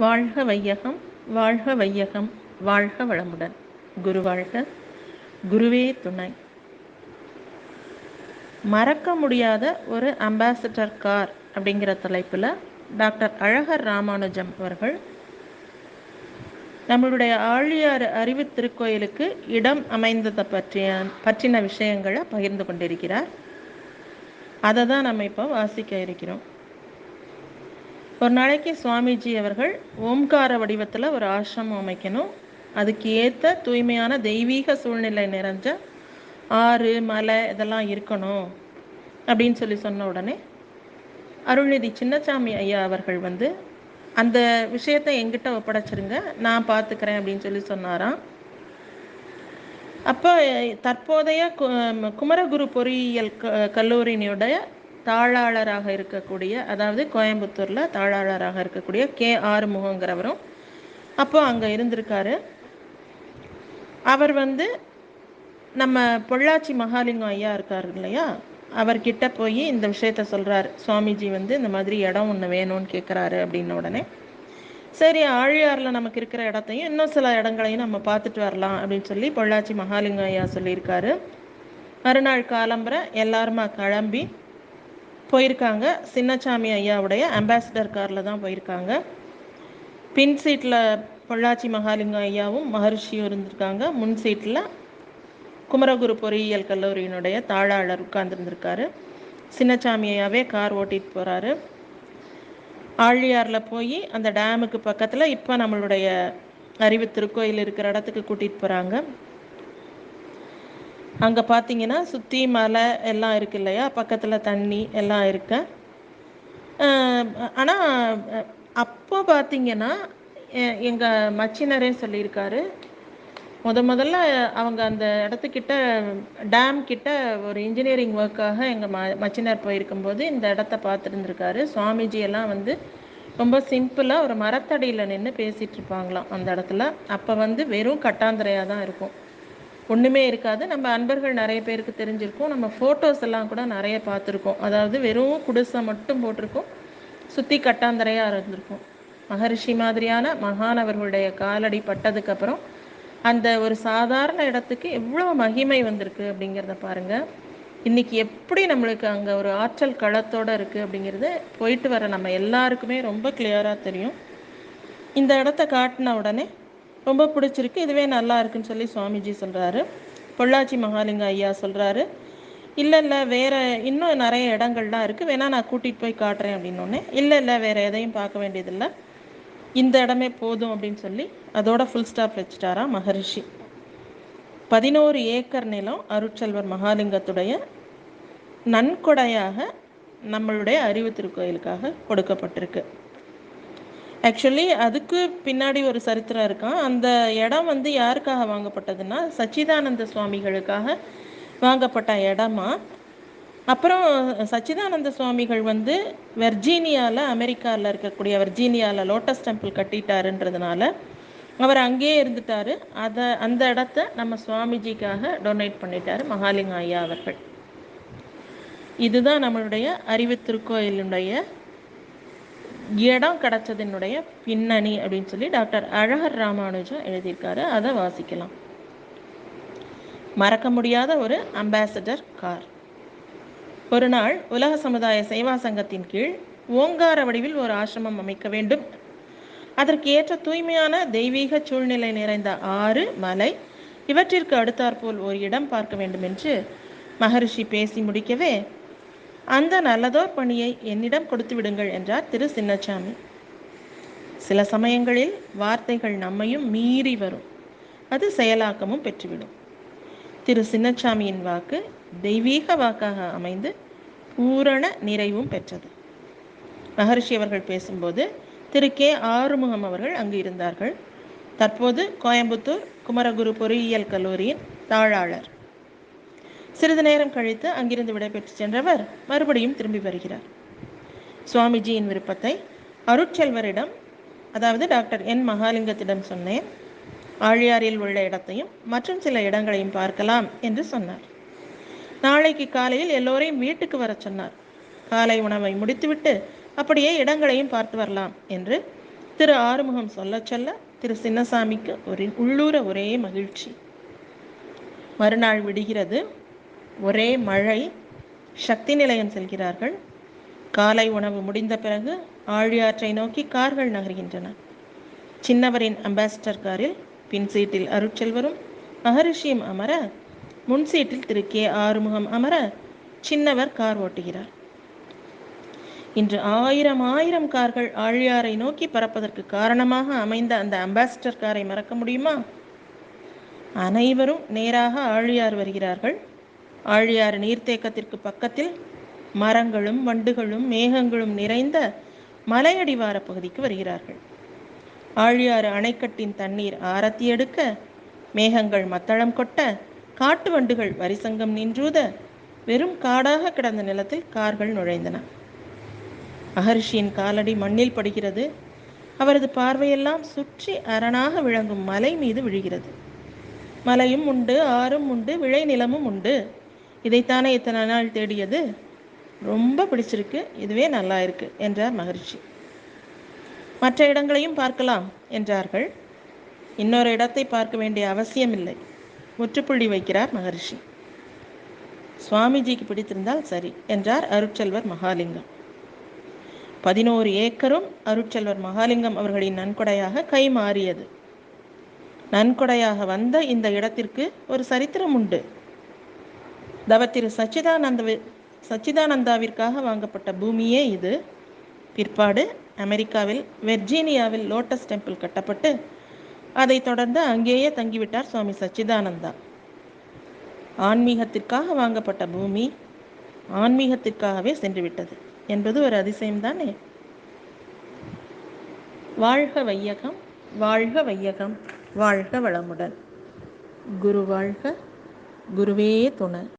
வாழ்க வையகம் வாழ்க வையகம் வாழ்க வளமுடன். குரு வாழ்க குருவே துணை. மறக்க முடியாத ஒரு அம்பாசிடர் கார் அப்படிங்கிற தலைப்பில் டாக்டர் அழகர் ராமானுஜம் அவர்கள் நம்மளுடைய ஆழியார் அறிவு திருக்கோயிலுக்கு இடம் அமைந்ததை பற்றிய பற்றின விஷயங்களை பகிர்ந்து கொண்டிருக்கிறார். அதை தான் நம்ம இப்போ வாசிக்க இருக்கிறோம். ஒரு நாளைக்கு சுவாமிஜி அவர்கள் ஓம்கார வடிவத்தில் ஒரு ஆசிரமம் அமைக்கணும். அதுக்கு ஏற்ற தூய்மையான தெய்வீக சூழ்நிலை நிறைஞ்ச ஆறு மலை இதெல்லாம் இருக்கணும் அப்படின்னு சொல்லி சொன்ன உடனே அருள்நிதி சின்னசாமி ஐயா அவர்கள் வந்து அந்த விஷயத்தை எங்கிட்ட ஒப்படைச்சிருங்க நான் பார்த்துக்கிறேன் அப்படின்னு சொல்லி சொன்னாராம். அப்போ தற்போதைய குமரகுரு பொறியியல் க கல்லூரியினுடைய தாளாளராக இருக்கக்கூடிய அதாவது கோயம்புத்தூரில் தாளாளராக இருக்கக்கூடிய கே ஆறுமுகங்கிறவரும் அப்போ அங்கே இருந்திருக்காரு. அவர் வந்து நம்ம பொள்ளாச்சி மகாலிங்கம் ஐயா இருக்கார் இல்லையா? அவர்கிட்ட போய் இந்த விஷயத்த சொல்கிறார் சுவாமிஜி வந்து இந்த மாதிரி இடம் ஒன்று வேணும்னு கேட்குறாரு அப்படின்ன உடனே சரி ஆழியாரில் நமக்கு இருக்கிற இடத்தையும் இன்னும் சில இடங்களையும் நம்ம பார்த்துட்டு வரலாம் அப்படின்னு சொல்லி பொள்ளாச்சி மகாலிங்கம் ஐயா சொல்லியிருக்காரு. மறுநாள் காலம்பரை எல்லாருமா கிளம்பி போயிருக்காங்க. சின்னசாமி ஐயாவுடைய அம்பாசிடர் காரில் தான் போயிருக்காங்க. பின் சீட்டில் பொள்ளாச்சி மகாலிங்கம் ஐயாவும் மகர்ஷியும் இருந்திருக்காங்க. முன் சீட்டில் குமரகுரு பொறியியல் கல்லூரியினுடைய தாழாளர் உட்கார்ந்துருந்துருக்காரு. சின்னசாமி ஐயாவே கார் ஓட்டிகிட்டு போகிறாரு ஆழியாரில் போய் அந்த டேமுக்கு பக்கத்தில் இப்போ நம்மளுடைய அறிவு திருக்கோயில் இருக்கிற இடத்துக்கு கூட்டிகிட்டு போகிறாங்க அங்கே பார்த்தீங்கன்னா சுற்றி மலை எல்லாம் இருக்கு இல்லையா? பக்கத்தில் தண்ணி எல்லாம் இருக்கு. ஆனால் அப்போ பார்த்தீங்கன்னா எங்கள் மச்சினரே சொல்லியிருக்காரு. முத முதல்ல அவங்க அந்த இடத்துக்கிட்ட டேம் கிட்ட ஒரு இன்ஜினியரிங் ஒர்க்காக எங்கள் ம மச்சினர் போயிருக்கும்போது இந்த இடத்த பார்த்துருந்துருக்காரு. சுவாமிஜி எல்லாம் வந்து ரொம்ப சிம்பிளாக ஒரு மரத்தடியில் நின்று பேசிகிட்டு இருப்பாங்களாம் அந்த இடத்துல. அப்போ வந்து வெறும் கட்டாந்திரையாக தான் இருக்கும். ஒன்றுமே இருக்காது. நம்ம அன்பர்கள் நிறைய பேருக்கு தெரிஞ்சிருக்கும். நம்ம ஃபோட்டோஸ் எல்லாம் கூட நிறைய பார்த்துருக்கோம். அதாவது வெறும் குடிசை மட்டும் போட்டிருக்கோம். சுற்றி கட்டாந்தரையாக இருந்திருக்கும். மகரிஷி மாதிரியான மகானவர்களுடைய காலடி பட்டதுக்கப்புறம் அந்த ஒரு சாதாரண இடத்துக்கு எவ்வளோ மகிமை வந்திருக்கு அப்படிங்கிறத பாருங்கள் இன்றைக்கி எப்படி நம்மளுக்கு அங்கே ஒரு ஆற்றல் களத்தோடு இருக்குது அப்படிங்கிறது போயிட்டு வர நம்ம எல்லாருக்குமே ரொம்ப கிளியராக தெரியும். இந்த இடத்த காட்டின உடனே ரொம்ப பிடிச்சிருக்கு. இதுவே நல்லா இருக்குன்னு சொல்லி சுவாமிஜி சொல்கிறாரு பொள்ளாச்சி மகாலிங்க ஐயா சொல்கிறாரு இல்லை இல்லை வேறு இன்னும் நிறைய இடங்கள்லாம் இருக்குது வேணால் நான் கூட்டிகிட்டு போய் காட்டுறேன் அப்படின்னோடனே இல்லை இல்லை வேறு எதையும் பார்க்க வேண்டியதில்லை. இந்த இடமே போதும் அப்படின்னு சொல்லி அதோட ஃபுல் ஸ்டாப் வச்சுட்டாரா மகரிஷி. பதினோரு ஏக்கர் நிலம் அருட்செல்வர் மகாலிங்கத்துடைய நன்கொடையாக நம்மளுடைய அறிவு திருக்கோயிலுக்காக கொடுக்கப்பட்டிருக்கு. ஆக்சுவலி அதுக்கு பின்னாடி ஒரு சரித்திரம் இருக்கான். அந்த இடம் வந்து யாருக்காக வாங்கப்பட்டதுன்னா சச்சிதானந்த சுவாமிகளுக்காக வாங்கப்பட்ட இடமா? அப்புறம் சச்சிதானந்த சுவாமிகள் வந்து வெர்ஜீனியாவில் அமெரிக்காவில் இருக்கக்கூடிய வெர்ஜீனியாவில் லோட்டஸ் டெம்பிள் கட்டிட்டாருன்றதுனால அவர் அங்கேயே இருந்துட்டார். அதை அந்த இடத்த நம்ம சுவாமிஜிக்காக டொனேட் பண்ணிட்டார் மகாலிங்க ஐயா அவர்கள். இதுதான் நம்மளுடைய அறிவு திருக்கோயிலுடைய இடம் கிடச்சதினுடைய பின்னணி அப்படின்னு சொல்லி டாக்டர் அழகர் ராமானுஜம் எழுதியிருக்காரு. அதை வாசிக்கலாம். மறக்க முடியாத ஒரு அம்பாசிடர் கார். ஒரு நாள் உலக சமுதாய சேவா சங்கத்தின் கீழ் ஓங்கார வடிவில் ஒரு ஆசிரமம் அமைக்க வேண்டும். அதற்கு ஏற்ற தூய்மையான தெய்வீக சூழ்நிலை நிறைந்த ஆறு மலை இவற்றிற்கு அடுத்தாற்போல் ஒரு இடம் பார்க்க வேண்டும் என்று மகரிஷி பேசி முடிக்கவே அந்த நல்லதோர் பணியை என்னிடம் கொடுத்து விடுங்கள் என்றார் திரு சின்னசாமி சில சமயங்களில் வார்த்தைகள் நம்மையும் மீறி வரும். அது செயலாக்கமும் பெற்றுவிடும். திரு சின்னசாமியின் வாக்கு தெய்வீக வாக்காக அமைந்து பூரண நிறைவும் பெற்றது. மகர்ஷி அவர்கள் பேசும்போது திரு கே. ஆறுமுகம் அவர்கள் அங்கு இருந்தார்கள். தற்போது கோயம்புத்தூர் குமரகுரு பொறியியல் கல்லூரியின் தாழாளர் சிறிது நேரம் கழித்து அங்கிருந்து விடைபெற்று சென்றவர் மறுபடியும் திரும்பி வருகிறார். சுவாமிஜியின் விருப்பத்தை அருட்செல்வரிடம் அதாவது டாக்டர் என் மகாலிங்கத்திடம் சொன்னேன். ஆழியாரில் உள்ள இடத்தையும் மற்றும் சில இடங்களையும் பார்க்கலாம் என்று சொன்னார். நாளைக்கு காலையில் எல்லோரையும் வீட்டுக்கு வர சொன்னார். காலை உணவை முடித்துவிட்டு அப்படியே இடங்களையும் பார்த்து வரலாம் என்று திரு ஆறுமுகம் சொல்ல சொல்ல திரு சின்னசாமிக்கு ஒரு உள்ளூர ஒரே மகிழ்ச்சி. மறுநாள் விடுகிறது. ஒரே மழை சக்தி நிலையம் செல்கிறார்கள். காலை உணவு முடிந்த பிறகு ஆழியாற்றை நோக்கி கார்கள் நகர்கின்றன. சின்னவரின் அம்பாசிடர் காரில் பின் சீட்டில் அருட்செல்வரும் மகரிஷியும் அமர முன் சீட்டில் திரு கே ஆறுமுகம் அமர சின்னவர் கார் ஓட்டுகிறார். இன்று ஆயிரம் ஆயிரம் கார்கள் ஆழியாரை நோக்கி பறப்பதற்கு காரணமாக அமைந்த அந்த அம்பாசிடர் காரை மறக்க முடியுமா? அனைவரும் நேராக ஆழியார் வருகிறார்கள். ஆழியார் நீர்த்தேக்கத்திற்கு பக்கத்தில் மரங்களும் வண்டுகளும் மேகங்களும் நிறைந்த மலையடிவார பகுதிக்கு வருகிறார்கள். ஆழியாறு அணைக்கட்டின் தண்ணீர் ஆரத்தி எடுக்க மேகங்கள் மத்தளம் கொட்ட காட்டு வண்டுகள் வரிசங்கம் நின்றூத வெறும் காடாக கிடந்த நிலத்தில் கார்கள் நுழைந்தன. மகர்ஷியின் காலடி மண்ணில் படுகிறது. அவரது பார்வையெல்லாம் சுற்றி அரணாக விளங்கும் மலை மீது விழுகிறது. மலையும் உண்டு ஆறும் உண்டு விளை நிலமும் உண்டு. இதைத்தானே இத்தனை நாள் தேடியது? ரொம்ப பிடிச்சிருக்கு. இதுவே நல்லா இருக்கு என்றார் மகரிஷி. மற்ற இடங்களையும் பார்க்கலாம் என்றார்கள். இன்னொரு இடத்தை பார்க்க வேண்டிய அவசியமில்லை முற்றுப்புள்ளி வைக்கிறார் மகரிஷி. சுவாமிஜிக்கு பிடித்திருந்தால் சரி என்றார் அருட்செல்வர் மகாலிங்கம். பதினோரு ஏக்கரும் அருட்செல்வர் மகாலிங்கம் அவர்களின் நன்கொடையாக கை மாறியது. நன்கொடையாக வந்த இந்த இடத்திற்கு ஒரு சரித்திரம் உண்டு. தவத்திரு சச்சிதானந்த சச்சிதானந்தாவிற்காக வாங்கப்பட்ட பூமியே இது. பிற்பாடு அமெரிக்காவில் வெர்ஜீனியாவில் லோட்டஸ் டெம்பிள் கட்டப்பட்டு அதைத் தொடர்ந்து அங்கேயே தங்கிவிட்டார் சுவாமி சச்சிதானந்தா. ஆன்மீகத்திற்காக வாங்கப்பட்ட பூமி ஆன்மீகத்திற்காகவே சென்றுவிட்டது என்பது ஒரு அதிசயம் தானே வாழ்க வையகம் வாழ்க வையகம் வாழ்க வளமுடன். குரு வாழ்க குருவே துணை.